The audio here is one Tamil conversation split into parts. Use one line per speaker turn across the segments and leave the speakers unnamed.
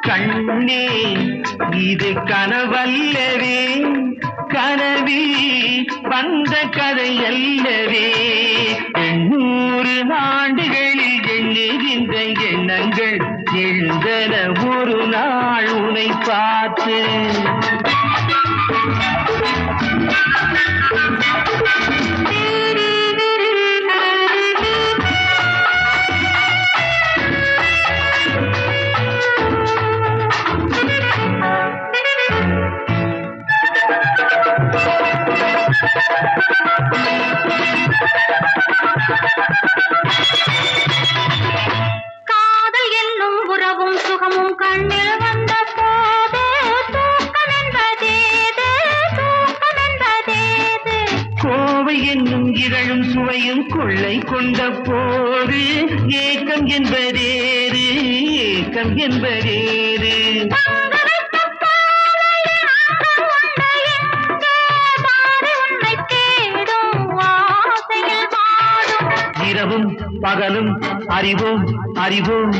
கண்ணே இது கனவல்லவே. கனவி வந்த கதை அல்லவே எண்ணூறு ஆண்டுகளில் எண்ணுகின்ற எண்ணங்கள் எழுந்தன ஒரு நாள் உனை பார்த்து.
காதல் என்னும்
சுவையும் கொள்ளை கொண்ட போது ஏக்கம் என்பதேறு ஏக்கம் என்பதேறு இரவும் பகலும் அறிவோம் அறிவோம்.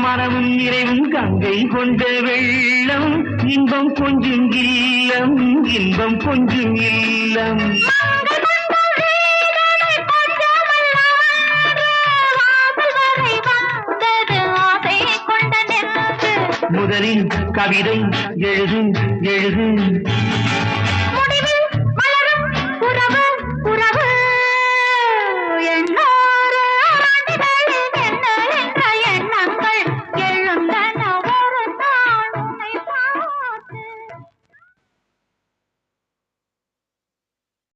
கொண்ட மனமும் நிறைவும் கங்கை கொண்ட வெள்ளம். இன்பம் கொஞ்சம் இல்லம் இன்பம் கொஞ்சம் இல்லம். முதலில் கவிதை எழுது எழுது
முடிவில் மலரும் உறவு